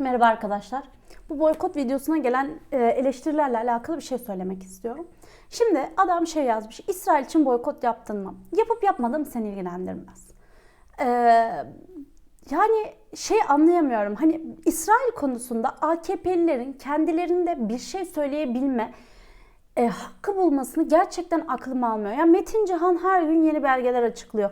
Merhaba arkadaşlar. Bu boykot videosuna gelen e, eleştirilerle alakalı bir şey söylemek istiyorum. Şimdi adam şey yazmış. İsrail için boykot yaptın mı? Yapıp yapmadım seni ilgilendirmez. Ee, yani şey anlayamıyorum. Hani İsrail konusunda AKP'lilerin kendilerinde bir şey söyleyebilme e, hakkı bulmasını gerçekten aklım almıyor. Ya Metin Cihan her gün yeni belgeler açıklıyor.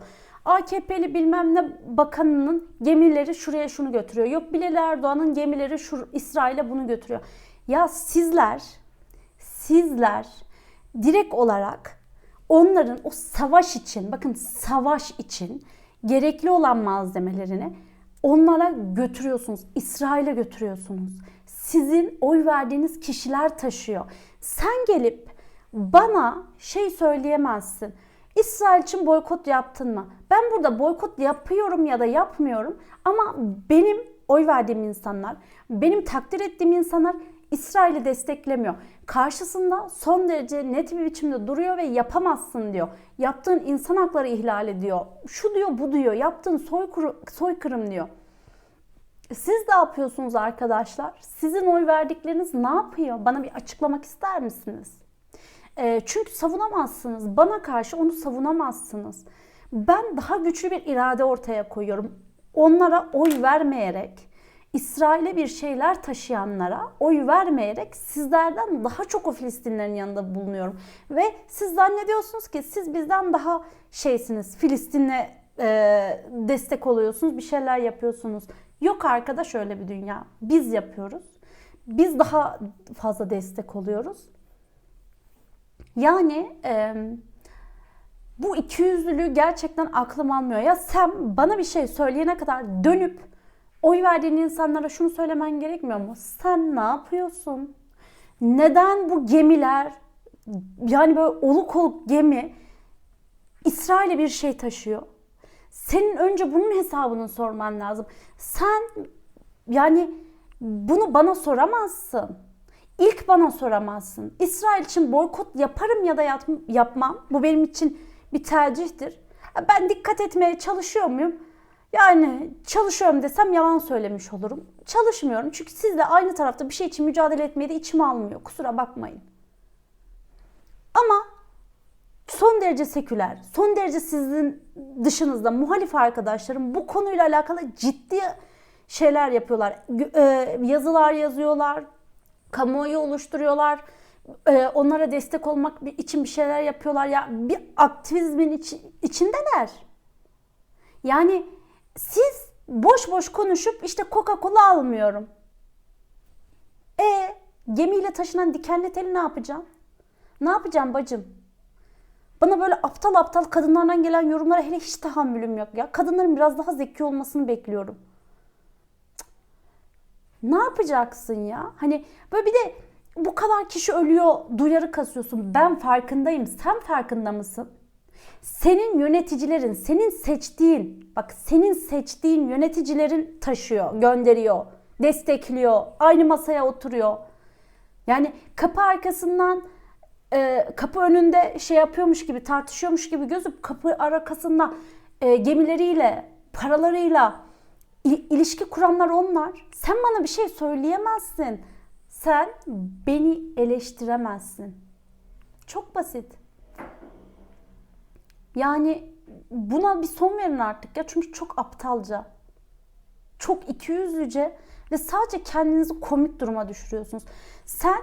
AKP'li bilmem ne bakanının gemileri şuraya şunu götürüyor. Yok Bilal Erdoğan'ın gemileri şu İsrail'e bunu götürüyor. Ya sizler, sizler direkt olarak onların o savaş için, bakın savaş için gerekli olan malzemelerini onlara götürüyorsunuz. İsrail'e götürüyorsunuz. Sizin oy verdiğiniz kişiler taşıyor. Sen gelip bana şey söyleyemezsin. İsrail için boykot yaptın mı? Ben burada boykot yapıyorum ya da yapmıyorum ama benim oy verdiğim insanlar, benim takdir ettiğim insanlar İsrail'i desteklemiyor. Karşısında son derece net bir biçimde duruyor ve yapamazsın diyor. Yaptığın insan hakları ihlal ediyor. Şu diyor bu diyor. Yaptığın soykırım, soykırım diyor. Siz ne yapıyorsunuz arkadaşlar? Sizin oy verdikleriniz ne yapıyor? Bana bir açıklamak ister misiniz? E, çünkü savunamazsınız. Bana karşı onu savunamazsınız. Ben daha güçlü bir irade ortaya koyuyorum. Onlara oy vermeyerek, İsrail'e bir şeyler taşıyanlara oy vermeyerek sizlerden daha çok o Filistinlerin yanında bulunuyorum. Ve siz zannediyorsunuz ki siz bizden daha şeysiniz, Filistin'le e, destek oluyorsunuz, bir şeyler yapıyorsunuz. Yok arkadaş öyle bir dünya. Biz yapıyoruz. Biz daha fazla destek oluyoruz. Yani e, bu ikiyüzlülüğü gerçekten aklım almıyor. Ya sen bana bir şey söyleyene kadar dönüp oy verdiğin insanlara şunu söylemen gerekmiyor mu? Sen ne yapıyorsun? Neden bu gemiler yani böyle oluk oluk gemi İsrail'e bir şey taşıyor? Senin önce bunun hesabını sorman lazım. Sen yani bunu bana soramazsın. İlk bana soramazsın. İsrail için boykot yaparım ya da yapmam. Bu benim için bir tercihtir. Ben dikkat etmeye çalışıyor muyum? Yani çalışıyorum desem yalan söylemiş olurum. Çalışmıyorum çünkü sizle aynı tarafta bir şey için mücadele etmeye de içim almıyor. Kusura bakmayın. Ama son derece seküler, son derece sizin dışınızda muhalif arkadaşlarım bu konuyla alakalı ciddi şeyler yapıyorlar. Yazılar yazıyorlar, kamuoyu oluşturuyorlar. Ee, onlara destek olmak için bir şeyler yapıyorlar. Ya bir aktivizmin iç, içindeler. Yani siz boş boş konuşup işte Coca-Cola almıyorum. E gemiyle taşınan dikenli teli ne yapacağım? Ne yapacağım bacım? Bana böyle aptal aptal kadınlardan gelen yorumlara hele hiç tahammülüm yok ya. Kadınların biraz daha zeki olmasını bekliyorum. Ne yapacaksın ya? Hani böyle bir de bu kadar kişi ölüyor duyarı kasıyorsun. Ben farkındayım. Sen farkında mısın? Senin yöneticilerin, senin seçtiğin, bak senin seçtiğin yöneticilerin taşıyor, gönderiyor, destekliyor, aynı masaya oturuyor. Yani kapı arkasından e, kapı önünde şey yapıyormuş gibi tartışıyormuş gibi gözüp kapı arkasında e, gemileriyle, paralarıyla ilişki kuranlar onlar. Sen bana bir şey söyleyemezsin. Sen beni eleştiremezsin. Çok basit. Yani buna bir son verin artık ya çünkü çok aptalca. Çok ikiyüzlüce ve sadece kendinizi komik duruma düşürüyorsunuz. Sen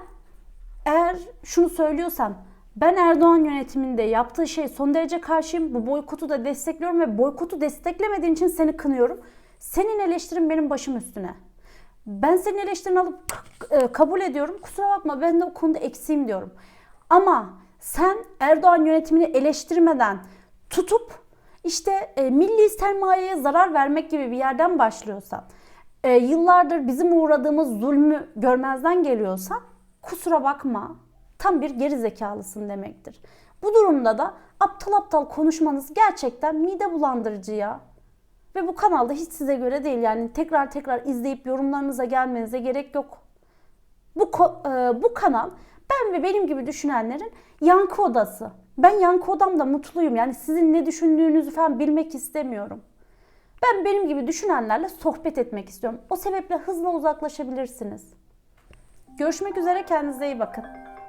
eğer şunu söylüyorsan ben Erdoğan yönetiminde yaptığı şey son derece karşıyım. Bu boykotu da destekliyorum ve boykotu desteklemediğin için seni kınıyorum. Senin eleştirin benim başım üstüne. Ben senin eleştirini alıp e, kabul ediyorum. Kusura bakma ben de o konuda eksiğim diyorum. Ama sen Erdoğan yönetimini eleştirmeden tutup işte e, milli sermayeye zarar vermek gibi bir yerden başlıyorsan, e, yıllardır bizim uğradığımız zulmü görmezden geliyorsan kusura bakma tam bir geri zekalısın demektir. Bu durumda da aptal aptal konuşmanız gerçekten mide bulandırıcı ya. Ve bu kanalda hiç size göre değil. Yani tekrar tekrar izleyip yorumlarınıza gelmenize gerek yok. Bu, e, bu kanal ben ve benim gibi düşünenlerin yankı odası. Ben yankı odamda mutluyum. Yani sizin ne düşündüğünüzü falan bilmek istemiyorum. Ben benim gibi düşünenlerle sohbet etmek istiyorum. O sebeple hızla uzaklaşabilirsiniz. Görüşmek üzere kendinize iyi bakın.